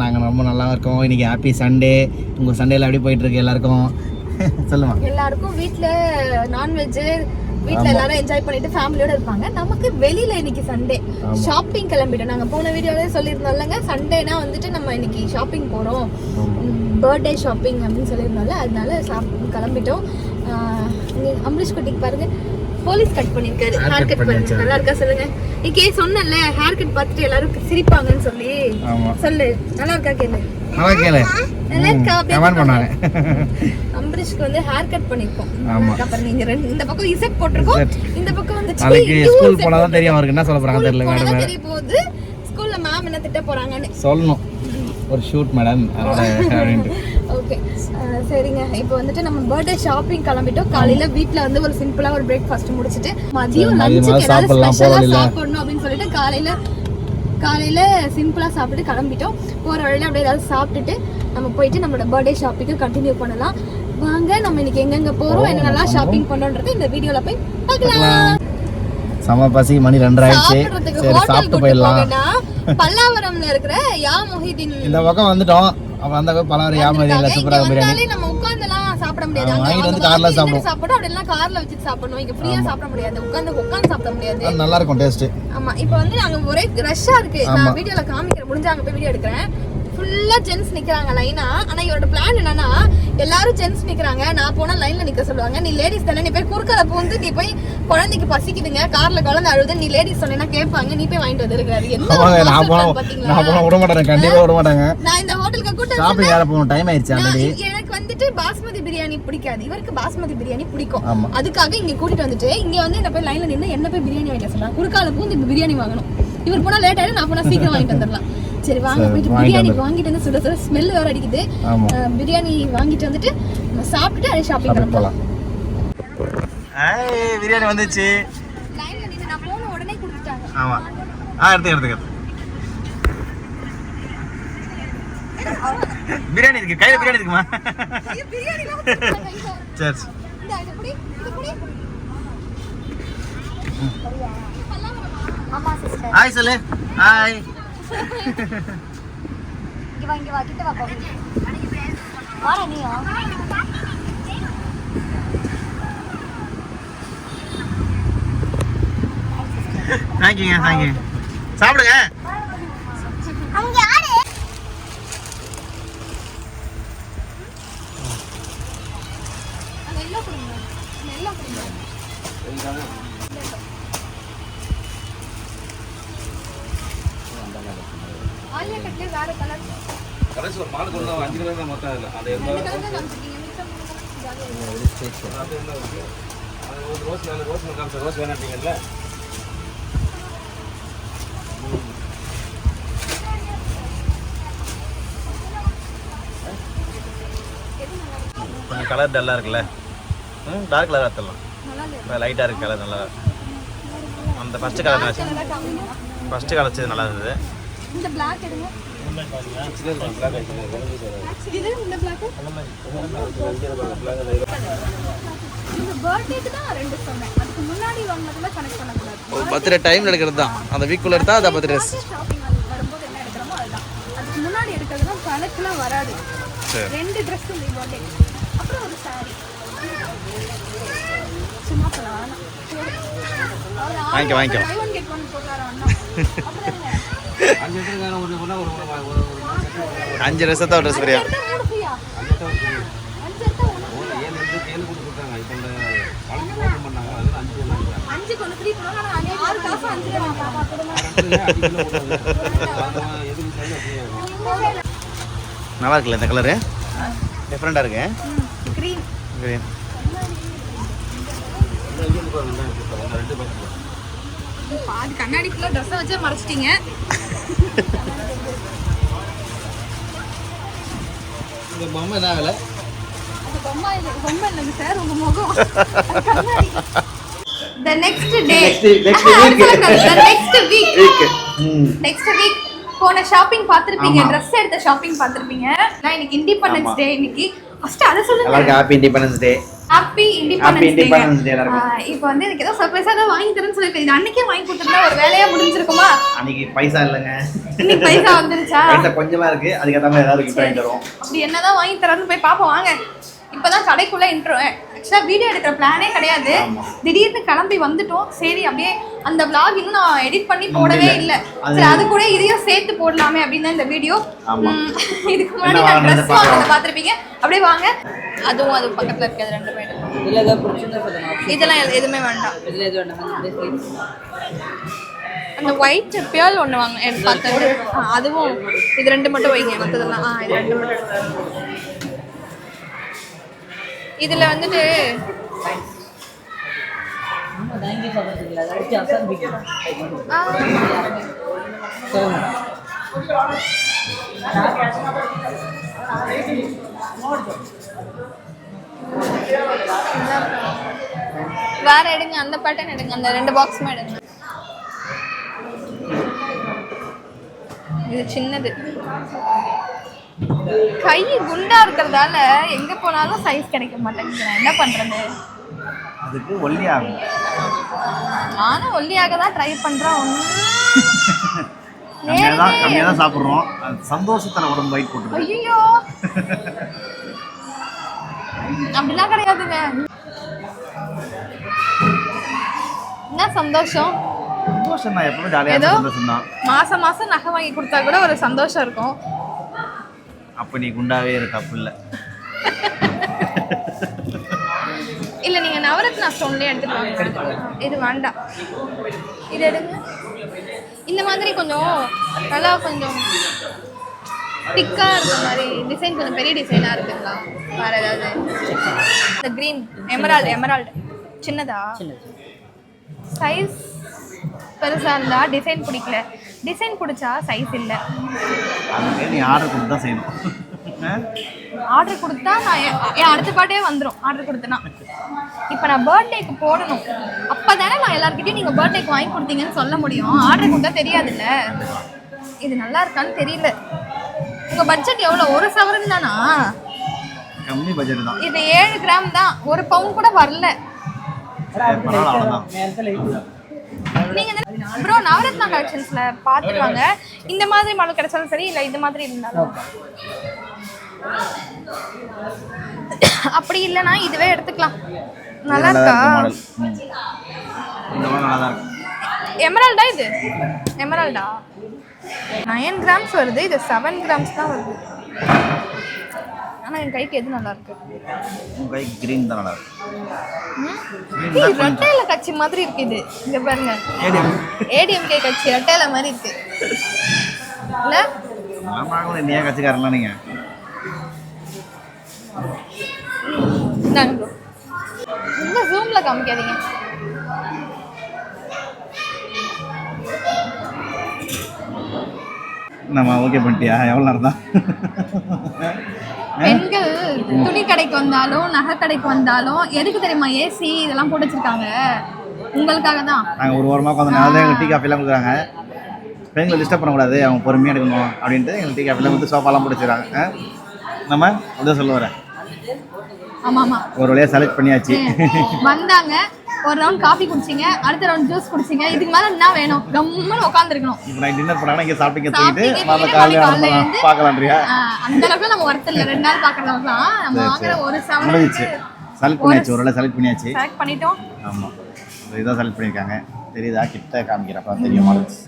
நாங்கள் ரொம்ப நல்லா இருக்கோம். இன்னைக்கு ஹாப்பி சண்டே உங்கள் சண்டேல எப்படி போயிட்டு இருக்கு எல்லாருக்கும்? சொல்லுமா. எல்லாருக்கும் வீட்ல நான்வெஜ் வீட்ல எல்லாரும் என்ஜாய் பண்ணிட்டு ஃபேமிலியோட இருப்பாங்க. நமக்கு வெளியில இன்னைக்கு சண்டே ஷாப்பிங் கிளம்பிட்டோம். நாங்க போன வீடியோல சொல்லியிருந்தோம்லங்க. சண்டேனா வந்துட்டு நம்ம இன்னைக்கு ஷாப்பிங் போறோம். பர்த்டே ஷாப்பிங் அப்படின்னு சொல்லியிருந்தோம்ல. அதனால ஷாப்பிங் கிளம்பிட்டோம். அம்பரீஷ் குட்டிக்கு பாருங்க. போலீஸ் கட் பண்ணிருக்காரு. Hair cut. பண்ணி நல்லா இருக்கா சொல்லுங்க. இன்னைக்கே சொன்னேன்ல ஹேர் கட் பார்த்துட்டு எல்லாரும் சிரிப்பாங்கன்னு சொல்லி. சொல்லு. நல்லா இருக்கா கேளு. நல்லா கேளு. நல்லா இருக்கா? கமெண்ட் பண்ணாங்க அம்பரீஷ்க்கு வந்து ஹேர் கட் பண்ணிருக்கோம். அப்புறம் நீங்க ரெண்டு இந்த பக்கம் இசட் போட்டிருக்கோம். இந்த பக்கம் வந்து நாளைக்கு ஸ்கூல் தான் தெரியும் அவருக்கு என்ன சொல்ல தெரியல மேடம் தெரிய போகுது. ஸ்கூல்ல மேம் என்ன திட்ட போறாங்கன்னு. சொல்லணும். ஒரு ஷூட் மேடம் அதோட அப்படின்ட்டு. ஓகே சரிங்க. இப்போ வந்துட்டு நம்ம பர்த்டே ஷாப்பிங் கிளம்பிட்டோம். காலையில வீட்ல வந்து ஒரு சிம்பிளா ஒரு பிரேக்ஃபாஸ்ட் முடிச்சிட்டு மதியம் லஞ்சுக்கு ஏதாவது ஸ்பெஷலா. சாப்பிடணும் அப்படின்னு சொல்லிட்டு காலையில காலையில சிம்பிளா சாப்பிட்டு கிளம்பிட்டோம். போற வழியில அப்படியே ஏதாவது சாப்பிட்டுட்டு நம்ம போயிட்டு நம்மளோட பர்த்டே ஷாப்பிங்கு கண்டினியூ பண்ணலாம். வாங்க நம்ம இன்னைக்கு எங்கெங்க போறோம் என்னென்னலாம் ஷாப்பிங் பண்றோன்றது இந்த வீடியோல போய் பார்க்கலாம். செம பசி மணி ரெண்டரை ஆயிடுச்சு சரி சாப்பிட்டு போயிடலாம். பல்லாவரம்ல இருக்கிற யா மொஹிதீன் இந்த பக்கம் வந்துட்டோம். அப்போ அந்த பலவரம் யாமதியில் சூப்பராக பிரியாணி. நம்ம உட்கார்ந்தெல்லாம் சாப்பிட முடியாது. வாங்கிட்டு வந்து கார்ல சாப்பிடுவோம். சாப்பிட்டோம் அப்படி எல்லாம் கார்ல வச்சு சாப்பிடணும். இங்க ஃப்ரீயா சாப்பிட முடியாது. உட்கார்ந்து உட்கார்ந்து சாப்பிட முடியாது. நல்லா இருக்கும் டேஸ்ட்டு ஆமா இப்போ வந்து அங்க ஒரே ரஷ்ஷா இருக்கு. நான் வீடியோல காமிக்கிறேன் முடிஞ்சா அங்க போய் வீடியோ எடுக்கிறேன். ஃபுல்லா ஜென்ஸ் நிக்கிறாங்க லைனா ஆனா இவரோட பிளான் என்னன்னா எல்லாரும் ஜென்ஸ் நிக்கிறாங்க. நான் போனா லைன்ல நிக்க சொல்லுவாங்க. நீ லேடிஸ் தானே நீ போய் குறுக்கல பூந்து நீ போய் குழந்தைக்கு பசிக்குதுங்க. கார்ல குழந்தை அழுது நீ லேடிஸ் சொன்னேன்னா கேட்பாங்க. நீ போய் வாங்கிட்டு வந்திருக்காரு என்ன நான் master போன plan பாத்தீங்களா? நான் போன விட மாட்டேன் கண்டிப்பாக விட மாட்டாங்க. நான் இந்த ஹோட்டலுக்கு கூட்டம் ஷாப்பிங் டைம் ஆல்ரெடி இ- எனக்கு வந்துட்டு பாஸ்மதி பிரியாணி பிடிக்காது. இவருக்கு பாஸ்மதி பிரியாணி பிடிக்கும். அதுக்காக இங்க கூட்டிட்டு வந்துட்டு இங்க வந்து என்ன போய் லைன்ல நின்னு என்ன போய் பிரியாணி வாங்கிட்டு சொல்லலாம் குறுக்கால பூந்து பிரியாணி வாங்கணும். இவர் போனா லேட் ஆயிடும் நான் போனா சீக்கிரம் வாங்கிட்டு வந்துடலாம் சரி வாங்க போயிட்டு வாங்கிட்டு பிரியாணி. வாங்கிட்டு வந்து சுட சுட ஸ்மெல் வேற அடிக்குது. பிரியாணி வாங்கிட்டு வந்துட்டு நம்ம சாப்பிட்டுட்டு அப்படியே ஷாப்பிங் பண்ணலாம் போகலாம் பிரியாணி வந்துச்சு. லைன்ல நின்னு நான் போன உடனே கொடுத்துட்டாங்க. ஆமாம் ஆ எடுத்துக்க பிரியாணி இருக்கு கையில் பிரியாணி இருக்குமா. சரி. ஹாய் சொல்லு. ஹாய் இங்க வா, இங்க வா, கிட்ட வா, பாப்போம். வாடா நீயும். தேங்க்யூங்க தேங்க்யூ சாப்பிடுங்க வேற கலர். கடைசி ஒரு மாடு கொண்டு அஞ்சு கலர் தான் மொத்தம் அதில். அது இருக்கு. அது என்ன அது ஒரு ரோஸ் வேணும் ரோஸ் காமிச்ச ரோஸ் வேணாட்டீங்கல்ல கொஞ்சம் கலர் டல்லாக இருக்குல்ல? ம் டார்க் கலர் எடுத்துடலாம். நல்லா லைட்டாக இருக்கு கலர் நல்லா. அந்த ஃபஸ்ட்டு கலர். ஃபஸ்ட்டு கலர் வச்சது நல்லா இருந்தது. இந்த எடுங்க. பிளாக் ஆயிடுச்சு இது இந்த black. இந்த birthday க்கு தான் ரெண்டு சொன்னேன். அதுக்கு முன்னாடி வாங்கினதுல பண்ணக்கூடாது. பர்த்டே டைமில் எடுக்கிறது தான் அந்த வீக்குள்ளே எடுத்தால் அதை பர்த்டே ட்ரெஸ் shopping வந்து வரும்போது என்ன எடுக்கிறோமோ அதுதான். அதுக்கு முன்னாடி எடுக்கிறதுலாம் கணக்குலாம் வராது சரி ரெண்டு ட்ரெஸ் இந்த. அப்புறம் ஒரு. சும்மா வாங்கிக்க, வாங்கிக்க. அப்புறம் என்ன? அஞ்சு அஞ்சு ட்ரெஸ் தான் ட்ரெஸ் பிரியா எடுத்தா மூணு free ஆ? அஞ்சு எடுத்தா ஒரு free. அஞ்சு எடுத்தா ஒண்ணு free. ஒரு ஏழு எடுத்து ஏழு கொடுத்து கொடுத்தாங்க இப்போ இந்த காலேஜ் ஓப்பன் பண்ணாங்க அதில் அஞ்சு எல்லாம் இருக்காங்க அஞ்சுக்கு ஒண்ணு free போடுவாங்க. ஆனா அஞ்சு ஆறு காசு அஞ்சு ரூபா பாப்பா கொடுங்க. அஞ்சு கிலோ போடுவாங்க அது எதுக்கு சரி அப்படியே நல்லா இருக்குல்ல இந்த கலரு டிஃப்ரெண்ட்டாக இருக்கு. கிரீன் பாதி கண்ணாடிக்குள்ள ட்ரெஸ்ஸை வச்சே மறைச்சிட்டீங்க இந்த பொம்மை என்ன வேலை? the next day. Next- week. the next week. Next week போன ஷாப்பிங் பார்த்திருப்பீங்க. ட்ரெஸ் எடுத்த ஷாப்பிங் பார்த்திருப்பீங்க. நான் இன்னைக்கு இண்டிபெண்டன்ஸ் டே இன்னைக்கு. ஃபர்ஸ்ட் அதை சொல்லுங்க. எல்லாருக்கும் happy independence day happy independence day. இப்போ வந்து எனக்கு ஏதோ சர்ப்ரைஸா ஏதோ வாங்கி தரேன்னு சொல்லிட்டு இது அன்னைக்கே வாங்கி கொடுத்துருந்தா ஒரு வேலையா முடிஞ்சிருக்குமா? அன்னைக்கு பைசா இல்லைங்க. இன்னைக்கு பைசா வந்துருச்சா? பைசா கொஞ்சமா இருக்கு. அதுக்கேற்ற மாதிரி ஏதாவது கிஃப்ட் வாங்கி தருவோம். அப்படி என்னதான் வாங்கி தரேன்னு போய் பாப்போம். வாங்க. இப்பதான் கடைக்குள்ள இன்ட்ரோ ஆக்சுவலா வீடியோ எடுக்கிற பிளானே கிடையாது. திடீர்னு கிளம்பி வந்துட்டோம். சரி அப்படியே அந்த vlog இன்னும் நான் எடிட் பண்ணி போடவே. இல்ல. சரி அது கூட இதையும் சேர்த்து போடலாமே அப்படின்னு தான் இந்த வீடியோ. இதுக்கு முன்னாடி நான் ட்ரெஸ் பார்த்திருப்பீங்க. அப்படியே வாங்க. அதுவும் அது பக்கத்துல இருக்கிறது ரெண்டு பேரும் இதில் ஏதாவது பிடிச்சிருந்தா சொல்லுங்க. இதெல்லாம் எது- எதுவுமே வேண்டாம். அந்த ஒயிட் பியல் ஒன்று வாங்க எனக்கு பார்த்தது அதுவும் இது ரெண்டு மட்டும் வைங்க மற்றதெல்லாம் ஆ இது ரெண்டு மட்டும். இதுல வந்துட்டு அதை வேற எடுங்க அந்த பேட்டர்ன் எடுங்க அந்த ரெண்டு பாக்ஸுமே எடுங்க. இது சின்னது. கை குண்டா இருக்கிறதால எங்க போனாலும் சைஸ் கிடைக்க மாட்டேங்குது. நான் என்ன பண்றது? அதுக்கு ஒல்லியாகும். நானும் ஒல்லியாக தான் ட்ரை பண்றேன். ஒன்றும் கம்மியாக தான் கம்மியாக தான் சாப்பிட்றோம் சந்தோஷத்தில் உடம்பு வெயிட் போட்டுருக்கு ஐயோ அப்படிலாம் கிடையாதுங்க. என்ன சந்தோஷம்? சந்தோஷம் தான் எப்பவுமே ஜாலியாக ஏதோ? சந்தோஷம் தான் மாசம் மாசம் நகை வாங்கி கொடுத்தா கூட ஒரு சந்தோஷம் இருக்கும். அப்போ நீ குண்டாவே இரு தப்பு இல்லை. இல்லை நீங்கள் நவரத்னா ஸ்டோன்லேயே எடுத்துட்டு வாங்க. இது வேண்டாம். இது எடுங்க. இந்த மாதிரி கொஞ்சம் நல்லா கொஞ்சம் திக்காக இருக்க மாதிரி டிசைன் கொஞ்சம் பெரிய டிசைனாக இருக்குங்களா? வேறு ஏதாவது? இந்த க்ரீன் எமரால்டு எமரால்டு சின்னதா? சைஸ் பெருசாக இருந்தால் டிசைன் பிடிக்கல. டிசைன் பிடிச்சா சைஸ் இல்லை. நீ ஆர்டர் கொடுத்து தான் செய்யணும். ஆர்டர் கொடுத்தா நான் என் அடுத்த பாட்டே வந்துடும் ஆர்டர் கொடுத்தேன்னா. இப்போ நான் பர்த்டேக்கு போடணும். அப்போ தானே நான் எல்லாருக்கிட்டையும் நீங்கள் பர்த்டேக்கு வாங்கி கொடுத்தீங்கன்னு சொல்ல முடியும். ஆர்டர் கொடுத்தா தெரியாதுல்ல. இது நல்லா இருக்கான்னு தெரியல. உங்கள் பட்ஜெட் எவ்வளோ ஒரு சவரன் தானா? கம்மி பட்ஜெட் தான். இது ஏழு கிராம் தான். ஒரு பவுன் கூட வரல. சரி, ப்ரோ நவரத்னா கலெக்ஷன்ஸ்ல பாத்துருவாங்க இந்த மாதிரி மாடல் கிடைச்சாலும் சரி இல்ல இந்த மாதிரி இருந்தாலும். அப்படி இல்லைன்னா இதுவே எடுத்துக்கலாம். நல்லா இருக்கா? எமரால்டா இது? எமரால்டா நயன் கிராம்ஸ் வருது இது செவன் கிராம்ஸ் தான் வருது. ஆனா என் கைக்கு எது நல்லா இருக்கு உன் கை கிரீன் தான் நல்லா? ஏய், ரெட்டையில கட்சி மாதிரி இருக்கு இது. இங்க பாருங்க. ஏடிஎம்கே கட்சி ரெட்டையில மாதிரி இருக்கு. இல்ல? ஆமாம் நீ ஏன் கட்சிக்காரன்லாம் நீங்கள் இந்தாங்க இந்த ஜூம்ல காமிக்காதீங்க. நம்ம ஓகே பண்ணிட்டியா? எவ்வளோ நேரம் தான் பெண்கள் துணி கடைக்கு வந்தாலும் நகை கடைக்கு வந்தாலும் எதுக்கு தெரியுமா ஏசி இதெல்லாம் போட்டு வச்சிருக்காங்க? உங்களுக்காக தான். நாங்கள் ஒரு வாரமாக உட்காந்து நாள் தான் எங்கள் டீ காஃபிலாம் கொடுக்குறாங்க. பெண்களை டிஸ்டர்ப் பண்ணக்கூடாது அவங்க பொறுமையாக எடுக்கணும் அப்படின்ட்டு எங்களுக்கு டீ காஃபிலாம் கொடுத்து சோஃபாலாம் போட்டுச்சுறாங்க நம்ம அதான் சொல்ல வரேன். ஆமா ஆமா. ஒரு வழியாக செலக்ட் பண்ணியாச்சு. வந்தாங்க. ஒரு ரவுண்ட் காஃபி குடிச்சிங்க அடுத்த ரவுண்ட் ஜூஸ் குடிச்சிங்க. இதுக்கு மேல என்ன வேணும்? கம்முன்னு உட்காந்துருக்கணும் இப்போ நான் டின்னர் பண்ணாங்கன்னா இங்கே சாப்பிட்டு தூக்கிட்டு சாப்பிட்டுட்டு மாமா காலையில் அந்த அளவுக்கு நம்ம ஒருத்தர் இல்லை. ரெண்டு நாள் பாக்குறவங்க தான் நம்ம வாங்குற. ஒரு செவன் செலக்ட் பண்ணியாச்சு ஒரு செலக்ட் பண்ணியாச்சு. செலக்ட் பண்ணிட்டோம். ஆமாம் இதான் செலக்ட் பண்ணியிருக்காங்க. தெரியுதா? கிட்ட காமிக்கிறப்ப தெரியும்? மாடல்ஸ்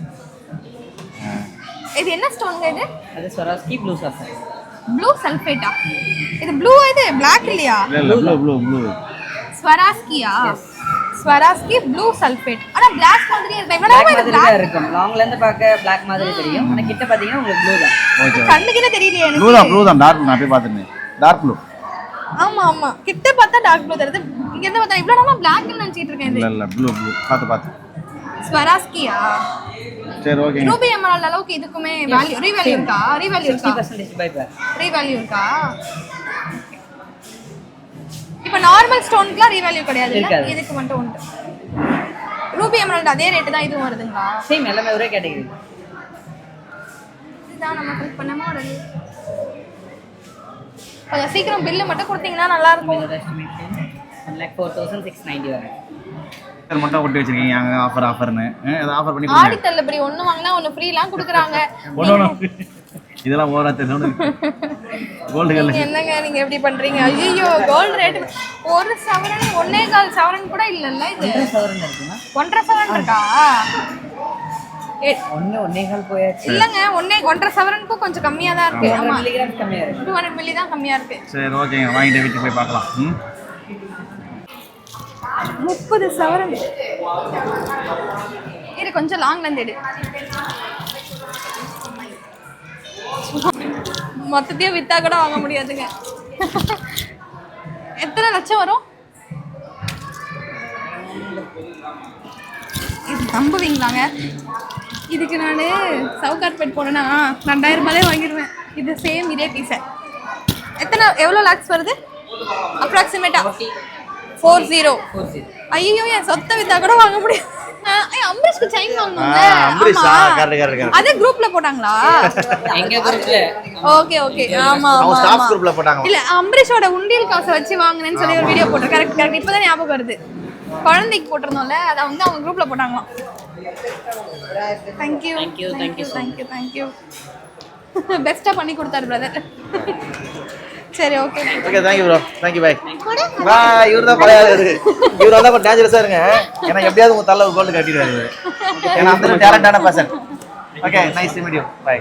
இது என்ன ஸ்டோன்ங்க இது? அது ஸ்வராஸ்கி ப்ளூ சாஃப்ட் ப்ளூ சல்ஃபேட்டா இது ப்ளூ இது? பிளாக் இல்லையா? இல்லை இல்லை ப்ளூ ப்ளூ ப்ளூ ஸ்வராஸ்கியா ஸ்வராஸ்கி ப்ளூ சல்ஃபேட் ஆனா பிளாக் மாதிரி இருக்கு. இவ்வளவு பிளாக் இது மாதிரி தான் இருக்கும். லாங்ல இருந்து பார்க்க பிளாக் மாதிரி தெரியும். ஆனா கிட்ட பாத்தீங்கன்னா உங்களுக்கு ப்ளூ தான். ஓகே கண்ணுக்கு என்ன தெரியலையே ப்ளூ எனக்கு தான் ப்ளூ தான். டார்க் நான் போய் பார்த்துருந்தேன். டார்க் ப்ளூ ஆமா ஆமா. கிட்ட பார்த்தா டார்க் ப்ளூ தெரியுது. இங்க இருந்து பார்த்தா இவ்வளவு நாளா பிளாக்னு நினைச்சிட்டு இருக்கேன் இது. இல்லை இல்லை. ப்ளூ ப்ளூ பார்த்து பார்த்து. ஸ்வராஸ்கியா சரி ஓகேங்க ரூபி எமரால்ட் அளவுக்கு இதுக்குமே வேல்யூ ரீவேல்யூ இருக்கா? ரீவேல்யூ இருக்கா? பர்சன்டேஜ் பை பேர் ரீவேல்யூ இருக்கா? இப்போ நார்மல் ஸ்டோனுக்குலாம் ரீவேல்யூ கிடையாது? இருக்காது. இதுக்கு மட்டும் உண்டு. ரூபி எமரால்ட் அதே ரேட்டு தான் இதுவும் வருதுங்களா? சேம் எல்லாமே ஒரே கேட்டகரி இதுதான் நம்ம கிளிக் பண்ண மாடல் கொஞ்சம் சீக்கிரம் பில்லு மட்டும் கொடுத்தீங்கன்னா நல்லா இருக்கும் one lakh four thousand six ninety வரும் மட்டும் ஒட்டி வச்சிருக்கீங்க அங்கே ஆஃபர் ஆஃபர்னு ஏதாவது ஆஃபர் பண்ணி கொடுங்க. ஆடி தள்ளுபடி ஒண்ணு வாங்கினா ஒண்ணு ஃப்ரீலாம் கொடுக்குறாங்க. ஒன்று ஒன்று இதெல்லாம் ஓவரா தெரியும் கோல்டு என்னங்க நீங்க எப்படி பண்றீங்க? ஐயோ கோல்டு ரேட் ஒரு சவரன் ஒன்னே கால் சவரன் கூட இல்லல்ல இது? ஒன்றரை சவரன் இருக்கா? ஏ- ஒன்று ஒன்னே கால் போயாச்சு. இல்லங்க ஒன்னே ஒன்றரை சவரனுக்கும் கொஞ்சம் கம்மியா தான் இருக்கு. ஆமா. கம்மியாக இருக்கு. டூ ஹண்ட்ரட் மில்லி தான் கம்மியா இருக்கு. சரி ஓகேங்க வாங்கிட்டு வீட்டுக்கு போய் பார்க்கலாம். ம்? முப்பது சவரன். இரு கொஞ்சம் லாங்ல இருந்து எடு. மொத்தத்தையும் வித்தா கூட வாங்க முடியாதுங்க. எத்தனை லட்சம் வரும்? இது நம்புவீங்களாங்க? இதுக்கு நான் சவுகார்பேட் போனேன்னா ரெண்டாயிரம் ரூபாயே வாங்கிடுவேன். இது சேம் இதே பீஸை எத்தனை எவ்வளோ லேக்ஸ் வருது? அப்ராக்சிமேட்டா ஃபோர் ஜீரோ ஐயோ என் சொத்தை வித்தா கூட வாங்க முடியாது. அம்பரீஷ்க்கு செயின் வாங்கணுங்க ஆ, அம்பரீஷ். அதே குரூப்ல போட்டாங்களா? எங்க குரூப்ல ஓகே ஓகே. ஆமா ஆமா ஸ்டாஃப் ஆமா. குரூப்ல போட்டாங்க இல்ல அம்பரீஷோட உண்டியல் காசை வச்சு வாங்கினேன்னு சொல்லி ஒரு வீடியோ போட்டோம் கரெக்ட் கரெக்ட் இப்பதான் ஞாபகம் வருது. குழந்தைக்கு போட்டிருந்தோம்ல அதை வந்து அவங்க குரூப்ல போட்டாங்களாம். Thank you you. So thank you thank you பெஸ்டா பண்ணி கொடுத்தாரு பிரதர் சரி okay okay thank you bro thank you bye bye இவர் தான் பழைய ஆளு இவர் தான் கொஞ்சம் டேஞ்சரஸாக இருங்க. ஏன்னா எப்படியாவது உங்க தலை கோல்டு கட்டிடுவாரு. ஏன்னா அந்த டேலண்டான person okay nice video bye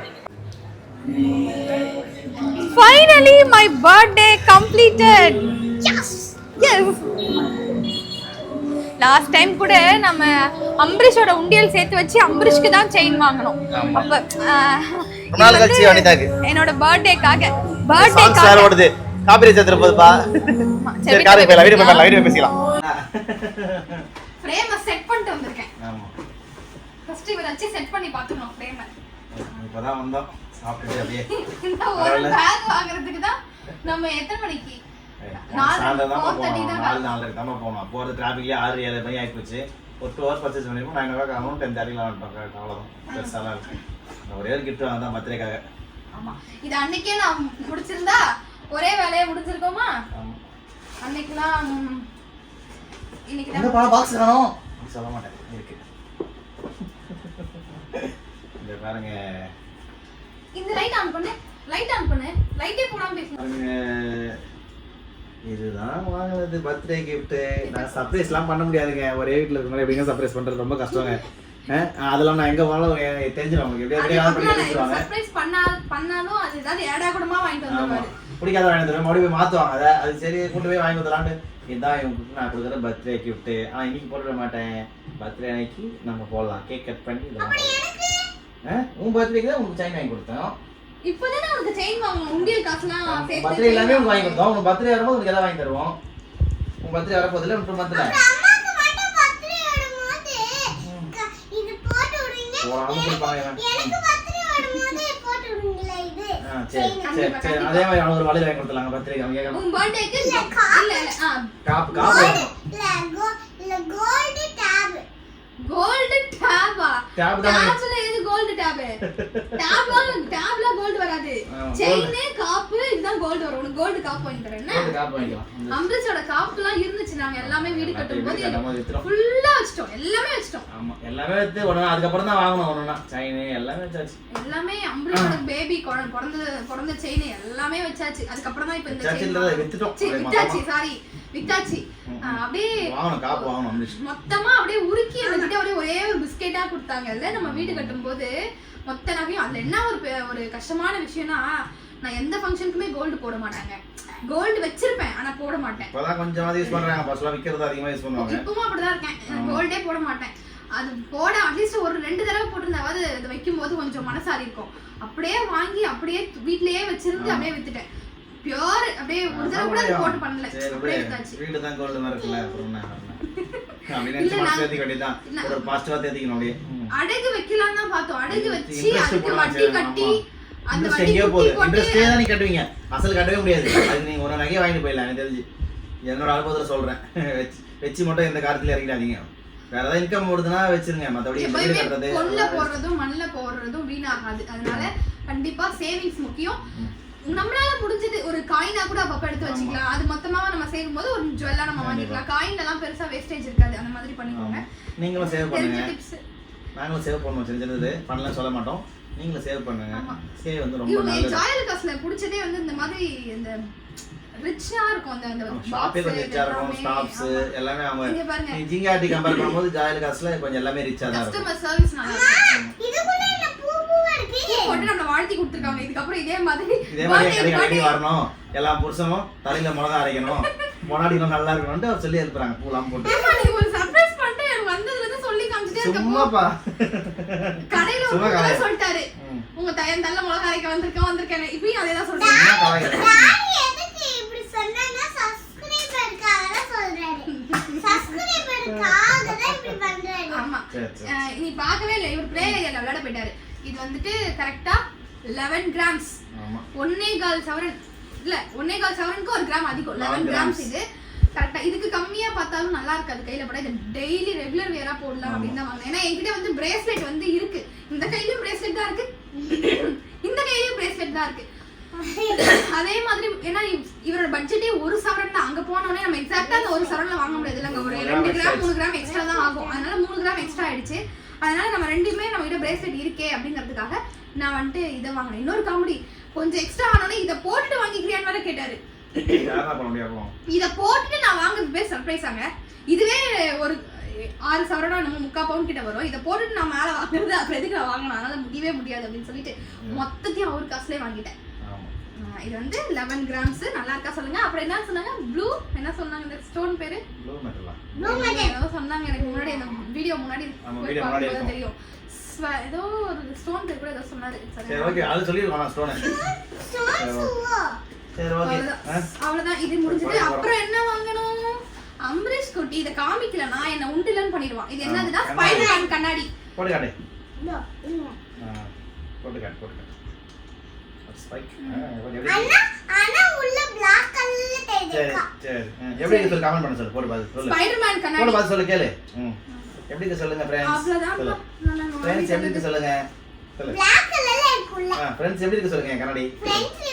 finally my birthday completed yes yes last time கூட நம்ம அம்பரீஷோட உண்டியல் சேர்த்து வச்சு அம்பரீஷ்க்கு தான் செயின் வாங்கணும். அப்ப. என்னோட பர்த்டேக்காக சாங்ஸ் வேற ஓடுது. காப்பி சேர்த்து போதுப்பா. சரி காப்பி போயிடலாம் வீடியோ போயிடலாம் வீடியோ பேசிக்கலாம். ஃப்ரேமை செட் பண்ணிட்டு வந்திருக்கேன். ஆமா. ஃபர்ஸ்ட் இவரை வச்சு செட் பண்ணி பார்த்துக்கணும் ஃப்ரேமை இப்போதான் வந்தோம். சாப்பிட்டுட்டு அப்படியே. இந்த ஒரு பேக் வாங்குறதுக்கு தான் நம்ம எத்தனை மணிக்கு? நாலு, சாயந்தரம் தான் 4:30 போனோம். தான் நாலு நாலரை தான் போனோம். போகிறது டிராஃபிக்லேயே ஆறு ஏழு மணி ஆகிப்போச்சு ஒரு டூ ஹவர்ஸ் பர்ச்சேஸ் பண்ணிருக்கோம் நைன் ஹவர் ஆகும் டென் வந்துட்டோம். அவ்வளோதான் பெருசாலாம் இருக்கு இந்த ஒரே ஒரு கிஃப்ட் வாங்க தான் பர்த்டேக்காக. ஆமா. இது அன்னைக்கே நான் முடிச்சிருந்தா ஒரே வேலையை முடிச்சிருக்கோமா ஆமாம் அன்னைக்குலாம் ம், இன்னைக்கு தான் என்னப்பா பாக்ஸ் காணோம் சொல்ல மாட்டேன். இருக்கு. இந்த பாருங்க. இந்த லைட் ஆன் பண்ணு. லைட் ஆன் பண்ணு. லைட்டே போடாம பேசணும் பாருங்க. இதுதான் வாங்கினது பர்த்டே கிஃப்ட்டு நான் சர்ப்ரைஸ்லாம் பண்ண முடியாதுங்க. ஒரே வீட்டில் இருக்க எப்படிங்க சர்ப்ரைஸ் பண்ணுறது ரொம்ப கஷ்டங்க. அதெல்லாம் நான் எங்கே போனாலும் தெரிஞ்சிடும் உங்களுக்கு எப்படி எப்படி பண்ணி கொடுத்துருவாங்க. சர்ப்ரைஸ் பண்ணா பண்ணாலும் அது ஏதாவது ஏடா கூடமா வாங்கிட்டு வந்துருவாரு. பிடிக்காத மறுபடியும் போய் மாற்றுவாங்க அதை அது சரி கூட்டு போய் வாங்கி கொடுத்துலான்ட்டு இதுதான் இவங்களுக்கு நான் கொடுக்குற பர்த்டே கிஃப்ட்டு ஆனால் இன்னைக்கு போட்டுட மாட்டேன். பர்த்டே அன்னைக்கு நம்ம போடலாம். கேக் கட் பண்ணி இதெல்லாம் உன் பர்த்டேக்கு தான் உங்களுக்கு செயின் வாங்கி கொடுத்தோம் இப்போதானே உனக்கு செயின் வாங்கணும். உண்டியல் காசுலாம் பர்த்டே எல்லாமே உங்களுக்கு வாங்கி கொடுத்தோம். உனக்கு பர்த்டே வரும்போது உங்களுக்கு எதாவது வாங்கி தருவோம். உன் பர்த்டே வரப்போதில்ல டூ மந்த்தில் அம்மாக்கு மட்டும் பர்த்டே வரும்போது க- இது கொடுப்பாங்க. இவன். ஆ சரி சரி சரி அதே மாதிரி அவனுக்கு ஒரு வளையல் வாங்கி கொடுத்துலாங்க பர்த்டே அவன் கேட்கணும். காப்பு. காப்பு கோல்டு டேப் டேபா தானே. டேப் கோல்டு வராது. செயின் காப்பு இதுதான் கோல்டு வரும். உனக்கு கோல்டு காப்பு வாங்கி தரேன். காப்புலாம் இருந்துச்சு. நாங்க எல்லாமே வீடு கட்டும் போது. ஃபுல்லா வச்சிட்டோம். எல்லாமே வச்சிட்டோம். ஆமா. எல்லாமே அதுக்கப்புறம் தான் வாங்கணும். செயின் எல்லாமே வச்சாச்சு. எல்லாமே அம்ரிட்ஸோட பேபி பிறந்த பிறந்த செயின் எல்லாமே வச்சாச்சு. அதுக்கப்புறம் தான் இப்ப இந்த செயின் வித்தாச்சு சாரி அப்படியே மொத்தமா அப்படியே உருக்கி எங்ககிட்ட ஒரே ஒரே ஒரு பிஸ்கெட்டா கொடுத்தாங்கல்ல நம்ம வீடு கட்டும்போது மொத்த நகையும் அதுல என்ன ஒரு ஒரு கஷ்டமான விஷயம்னா நான் எந்த ஃபங்க்ஷனுக்குமே கோல்டு போட மாட்டாங்க. கோல்டு வச்சிருப்பேன் ஆனா போட மாட்டேன். இப்போதான் கொஞ்சம் யூஸ் பண்றாங்க. ஃபர்ஸ்ட்லாம் விற்கிறது அதிகமாக யூஸ் பண்ணுவாங்க. இப்பவும் அப்படிதான் இருக்கேன். கோல்டே போட மாட்டேன். அது போட அட்லீஸ்ட் ஒரு ரெண்டு தடவை போட்டிருந்தாவது அது வைக்கும் போது கொஞ்சம் மனசாரி இருக்கும் அப்படியே வாங்கி அப்படியே வீட்லயே வச்சிருந்து அப்படியே வித்துட்டேன். பியோர் அப்படியே ஒரு தடவை கூட அது போட்டு பண்ணல. அப்படியே அப்படியே வித்தாச்சு வீடு தான் கோல்டு மாதிரி இருக்குல்ல அப்புறம் என்ன? நினைச்சு வேண்டியதான். ஒரு பாசிட்டிவாக தேத்திக்கணும் அப்படியே. ம். அடகு வைக்கலாம் தான் பார்த்தோம். அடகு வச்சு Interest அதுக்கு போடலாம் வட்டி சரி, கட்டி ஆமா. அந்த இன்ட்ரெஸ்ட் வட்டி எங்கேயோ குட்டி போகுது. போட்டு இன்ட்ரெஸ்டே தான் நீ கட்டுவீங்க? அசல் கட்டவே முடியாது. அதுக்கு நீங்க ஒரு நகையை வாங்கிட்டு போயிடலாம் எனக்கு தெரிஞ்சு. என்னோட அனுபவத்தில் சொல்றேன். வச்சு மட்டும் எந்த காலத்துல இறங்கிடாதீங்க. வேற ஏதாவது இன்கம் வருதுன்னா வச்சிருங்க. எப்பயுமே கட்டுறது பொண்ணுல போடுறதும் மண்ணுல போடுறதும் வீணாகாது. அதனால கண்டிப்பா சேவிங்ஸ் முக்கியம். நம்மளால முடிஞ்சது ஒரு காயினா கூட அப்பப்ப எடுத்து வச்சுக்கலாம். அது மொத்தமா நம்ம சேரும் போது ஒரு ஜுவல்லா நம்ம வாங்கிக்கலாம். காயின் எல்லாம் பெருசா வேஸ்டேஜ் இருக்காது. அந்த மாதிரி பண்ணிக்கோங்க. நீங்களும் சேவ் பண்ணுங்க. டிப்ஸ் நாங்களும் சேவ் பண்ணுவோம். சின்ன சின்னது. பண்ணலாம் சொல்ல மாட்டோம். நீங்களும் சேவ் பண்ணுங்க. சேவ் வந்து ரொம்ப நல்லது. ஜாயல் காசுல புடிச்சதே வந்து இந்த மாதிரி இந்த ரிச்சா இருக்கும். அந்த அந்த ஷாப்பே கொஞ்சம் ரிச்சா இருக்கும். எல்லாமே. ஸ்டாப்ஸ். எல்லாமே அவங்க இங்க பாருங்க. ஜிங்காட்டி கம்பேர் பண்ணும்போது ஜாயல் காசுல கொஞ்சம் எல்லாமே ரிச்சா தான் இருக்கும். கஸ்டமர் சர்வீஸ் நல்லா இருக்கும் இதுக்குள்ள என்ன பூ பூவா இருக்கு பூ போட்டு நம்மள வாழ்த்தி கொடுத்துருக்காங்க. இதுக்கப்புறம் இதே மாதிரி இதே மாதிரி கடைக்கு வரணும். எல்லா புருஷனும் தலையில மிளகா அரைக்கணும். முன்னாடி இன்னும் நல்லா இருக்கணும்ட்டு அவர் சொல்லி எழுப்புறாங்க பூலாம் போட்டு. ஏம்மா, ஒரு surprise பண்ணிட்டு எனக்கு வந்ததுல இருந்து சொல்லி காமிச்சிட்டே இருக்கப்போ, சும்மாப்பா. கடையில ஒரு சும்மா பொண்ணு கலாய். சொல்லிட்டாரு. ம். உங்க தயன் தள்ள மிளகா அரைக்க வந்திருக்கேன் வந்திருக்கேன் இப்பயும் அதே தான் சொல்றேன் சும்மா கலாய்க்கிறேன். டாடி எதுக்கு இப்படி சொன்னாங்க சப்ஸ்கிரைபருக்காக தான் சொல்றாரு. சப்ஸ்கிரைபருக்காக தான் இப்படி பண்றாரு. ஆமா. சரி, சரி. அஹ் நீ பார்க்கவே இல்லை. இவர் பிளே ஏரியால விளையாட போயிட்டாரு. இது வந்துட்டு கரெக்டா லெவன் கிராம்ஸ் ஒன்னே கால் சவரன் இல்ல ஒன்னே கால் சவரனுக்கு ஒரு கிராம் அதிகம். 11 லெவன் கிராம்ஸ். இது. கரெக்டா இதுக்கு கம்மியா பார்த்தாலும் நல்லா இருக்காது கையில போட இது டெய்லி ரெகுலர் வேரா போடலாம் அப்படின்னு தான் வாங்கினேன். ஏன்னா என்கிட்ட வந்து பிரேஸ்லெட் வந்து இருக்கு. இந்த கையிலயும் பிரேஸ்லெட் தான் இருக்கு. இந்த கையிலயும் பிரேஸ்லெட் தான் இருக்கு. அதே மாதிரி ஏன்னா இவ்- இவரோட பட்ஜெட்டே ஒரு சவரன் தான். அங்க போனோடனே நம்ம எக்ஸாக்டா அந்த ஒரு சவரன்ல வாங்க முடியாது இல்லைங்க. ஒரு ரெண்டு கிராம் மூணு கிராம் எக்ஸ்ட்ரா தான் ஆகும். அதனால மூணு கிராம் எக்ஸ்ட்ரா ஆயிடுச்சு. அதனால நம்ம ரெண்டுமே நம்ம கிட்ட பிரேஸ்லெட் இருக்கே அப்படிங்கிறதுக்காக நான் வந்துட்டு இதை வாங்கினேன். இன்னொரு காமெடி கொஞ்சம் எக்ஸ்ட்ரா ஆனோடனே இதை போட்டுட்டு வாங்கிக்கிறியான்னு வேற கேட்டாரு. இதை போட்டுட்டு நான் வாங்குறது பேர் சர்ப்ரைஸ் ஆங்க. இதுவே ஒரு ஆறு சவரனா நம்ம முக்கா பவுன் கிட்ட வரும். இதை போட்டுட்டு நான் மேலே வாங்குறது அப்புறம் எதுக்கு நான் வாங்கணும்? அதனால முடியவே முடியாது அப்படின்னு சொல்லிட்டு மொத்தத்தையும் அவர் காசுலேயே வாங்கிட்டேன். இது வந்து லெவன் கிராம்ஸ் நல்லா இருக்கா சொல்லுங்க. அப்புறம் என்ன சொன்னாங்க? ப்ளூ என்ன சொன்னாங்க? இந்த ஸ்டோன் பேரு? ஏதோ சொன்னாங்க. எனக்கு முன்னாடி அந்த வீடியோ முன்னாடி. தெரியும். ஸ்வ- ஏதோ ஒரு ஸ்டோன் பேர் கூட ஏதோ சொன்னாரு. சரி? ஓகே அது சொல்லிருக்கோம் ஸ்டோனு சோசுவோ சரி ஓகே அவ்வளவுதான். அவ்வளவுதான். இது முடிஞ்சது. அப்புறம் என்ன வாங்கணும்? அம்பரீஷ் குட்டி இதை காமிக்கலனா என்ன உண்டுலன்னு பண்ணிடுவான். இது என்னதுன்னா ஸ்பைடர்மேன் கண்ணாடி. போட்டு காட்டு இதோ, இங்க. ஆ, போட்டு காட்டு போட்டு காட்டு எப்படி சொல்லு கமெண்ட் பண்ண சொல்லு போட்டு பார்த்து சொல்லு. ஸ்பைடர்மேன் போட்டு கண்ணாடி. பார்த்து சொல்லு கேளு. ம். எப்படி சொல்லுங்க அவ்வளவுதான் சொல்லு. ஃப்ரெண்ட்ஸ் எப்படி இருக்கு சொல்லுங்க? சொல்லு. பிளாக் கலர்ல இருக்குள்ள ஆ ஃப்ரெண்ட்ஸ் எப்படி இருக்கு சொல்லுங்க கண்ணாடி?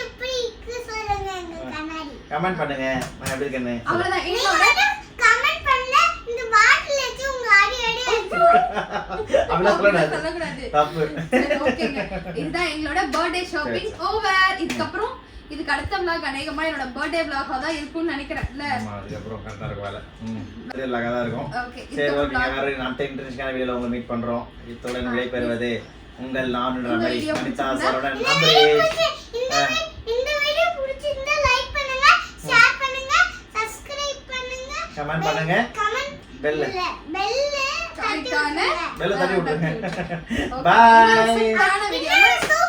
எப்படி இருக்கு சொல்லுங்க கண்ணாடி? கமெண்ட் பண்ணுங்க நான் எப்படி இருக்கேன்னு. அவ்வளவுதான் நீங்க எங்களோட மட்டும் கமெண்ட் பண்ணல இந்த பாட்டில் வச்சு உங்க அடி அடி அடிச்சு அப்படிலாம் சொல்லக்கூடாது. தப்பு. சரி, ஓகேங்க. இதுதான் எங்களோட பர்த்டே ஷாப்பிங் ஓவர் இதுக்கப்புறம் இதுக்கு அடுத்த vlog அநேகமா என்னோட பர்த்டே vlog-ஆ தான் இருக்கும்னு நினைக்கிறேன் இல்ல அதுக்கப்புறம் இருக்கும் வேலை. இல்லாக தான் இருக்கும். ஓகே சரி ஓகே வேற அடுத்த இன்டர்நேஷனல் வீடியோல உங்களை மீட் பண்றோம். இத்துடன் விடைபெறுவது உங்கள் நான் உங்க ரமேஷ் video அனிதா கமெண்ட் பண்ணுங்க பெல் தட்டி அதுக்கான